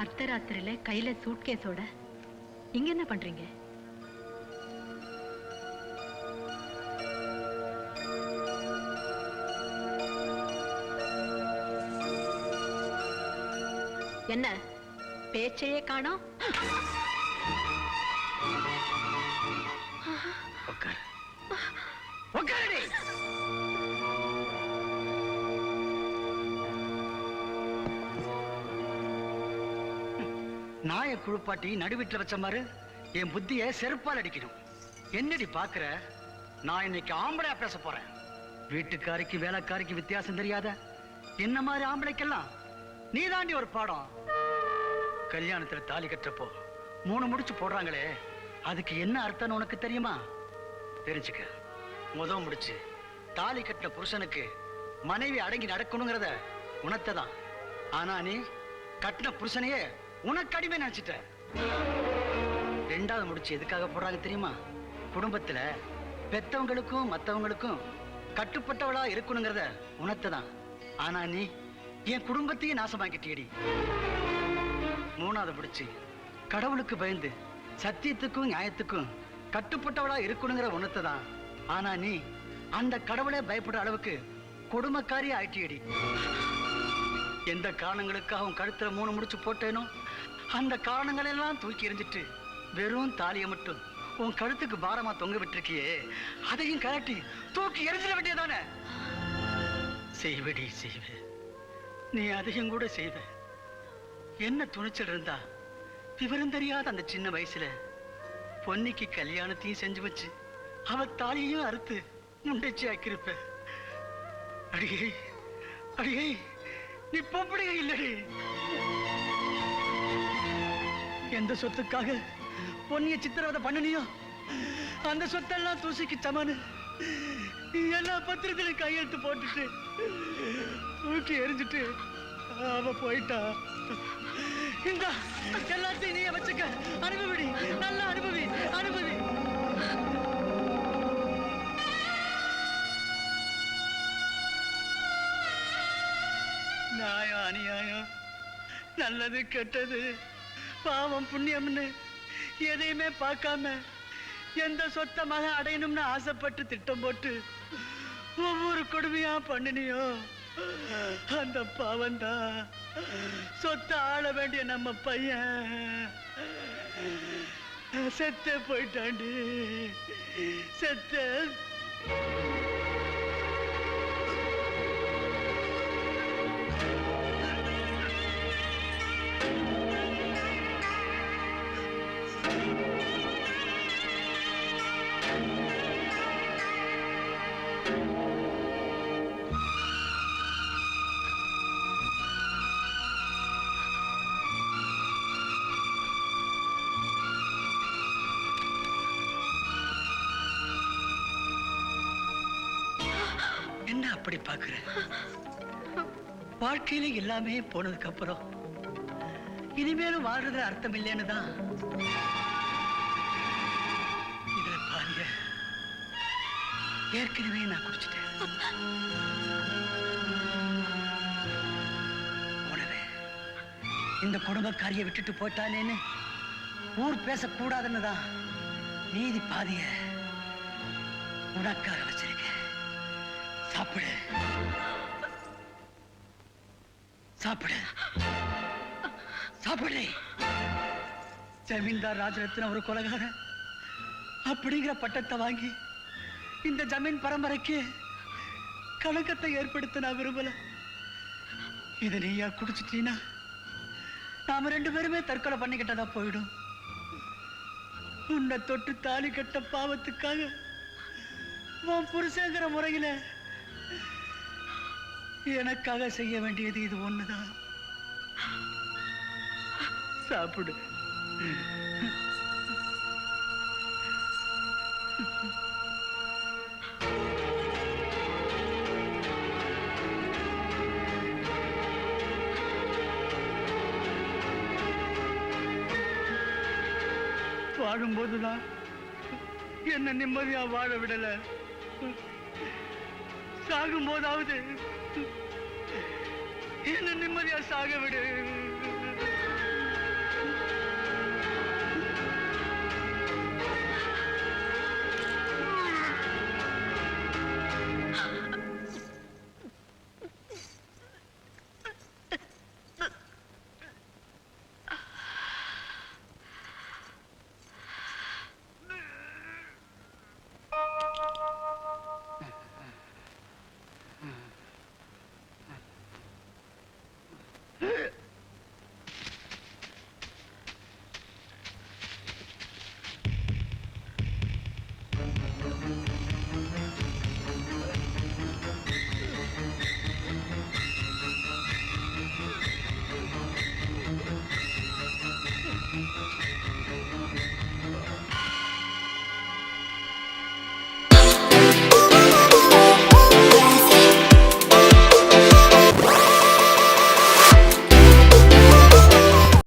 அர்த்தராத்திரியில கையில சூட்கேஸோட இங்க என்ன பண்றீங்க? என்ன? பேச்சையே காணோம்? உட்கார். நாய குழுப்பாட்டி நடுவீட்டில் வச்ச மாதிரி என் புத்திய செருப்பால் அடிக்கணும். என்னடி பாக்குற? நான் இன்னைக்கு ஆம்பளையா பேச போறேன். வீட்டுக்காரிக்கு வேலைக்காரிக்கு வித்தியாசம் தெரியாத? என்ன மாதிரி ஆம்பளைக்கெல்லாம்? நீ தாண்டி ஒரு பாடம். கல்யாணத்துல தாலி கட்டுறப்போ மூணு முடிச்சு போடுறாங்களே. அதுக்கு என்ன அர்த்தம்னு உனக்கு தெரியுமா? தெரிஞ்சுக்க. முத முடிச்சு தாலி கட்டின புருஷனுக்கு மனைவி அடங்கி நடக்கணுங்கிறத உணர்த்ததான். ஆனா நீ கட்டின புருஷனையே உனக்கு அடிமை நினைச்சிட்ட ரெண்டாவது முடிச்சு எதுக்காக போடுறாங்க தெரியுமா? குடும்பத்துல பெத்தவங்களுக்கும் மத்தவங்களுக்கும் கட்டுப்பட்டவளா இருக்கணுங்கிறத உணர்த்ததான். ஆனா நீ என் குடும்பத்தையும் நாசமாக்கிட்டியடி. மூணாவது முடிச்சு கடவுளுக்கு பயந்து சத்தியத்துக்கும் நியாயத்துக்கும் கட்டுப்பட்டவளா இருக்கணுங்கிற உணர்த்துதான். ஆனா நீ அந்த கடவுளே பயப்படுற அளவுக்கு கொடுமைக்காரி ஆயிட்டியடி. எந்த காரணங்களுக்காக உன் கழுத்துல மூணு முடிச்சு போட்டேனோ? அந்த காரணங்கள் எல்லாம் தூக்கி எறிஞ்சிட்டு வெறும் தாலியை மட்டும் உன் கழுத்துக்கு பாரமா தொங்க விட்டுருக்கியே அதையும் கலட்டி தூக்கி எரிஞ்சிட வேண்டியதானே செய்வடி செய்வ. நீ அதையும் கூட செய்வ. என்ன துணிச்சல் இருந்தா விவரம் தெரியாத அந்த சின்ன வயசுல பொன்னிக்கு கல்யாணத்தையும் செஞ்சு வச்சு அவ தாலியையும் அறுத்து முண்டைச்சி ஆக்கியிருப்ப. அடியே அடியே நீ பொம்பளையே இல்லடி. எந்த சொத்துக்காக பொன்னிய சித்திரவதை பண்ணனியோ? அந்த சொத்தெல்லாம் தூசிக்கு சமனு. நீ எல்லா பத்திரத்திலும் கையெழுத்து போட்டுட்டு தூக்கி எரிஞ்சிட்டு அவ போயிட்டா. இந்த எல்லாத்தையும் நீ வச்சுக்க. அனுபவிடி நல்லா அனுபவி அனுபவி. நியாயம் அநியாயம் நல்லது கெட்டது. பாவம் புண்ணியம்னு எதையுமே பார்க்காம எந்த சொத்த மகன் அடையணும்னு ஆசைப்பட்டு திட்டம் போட்டு ஒவ்வொரு கொடுமையா பண்ணினியோ? அந்த பாவம் தான் சொத்த ஆள வேண்டிய நம்ம பையன். செத்து போயிட்டாண்டி செத்து என்ன அப்படி பாக்குற வாழ்க்கையில எல்லாமே போனதுக்கு அப்புறம் இனிமேலும் வாழ்றதுல அர்த்தம் இல்லைன்னு தான் இதுல பாருங்க. ஏற்கனவே நான் குடிச்சிட்டேன். உணவே. இந்த குடும்பக்காரிய விட்டுட்டு போயிட்டானேன்னு ஊர் பேசக்கூடாதுன்னு தான் நீதி பாதிய உனக்காக வச்சிருக்கேன். சாப்பிடு. சாப்பிடு. சாப்பிடு. ஜமீன்தார் ராஜரத்ன ஒரு கொலகாரன் அப்படிங்கிற பட்டத்தை வாங்கி இந்த ஜமீன் பரம்பரைக்கு கலக்கத்தை ஏற்படுத்த நான் விரும்பல. இதை நீயா குடிச்சிட்டீனா? நாம ரெண்டு பேருமே தற்கொலை பண்ணிக்கிட்டதா போயிடும். உன்னை தொட்டு தாலி கட்ட பாவத்துக்காக உன் புருஷங்கிற முறையில எனக்காக செய்ய வேண்டியது இது ஒண்ணுதான். சாப்பிடு. வாழும்போதுதான் என்ன நிம்மதியா வாழ விடல. சாகும் போதாவது என்ன நிம்மதியா சாக விடு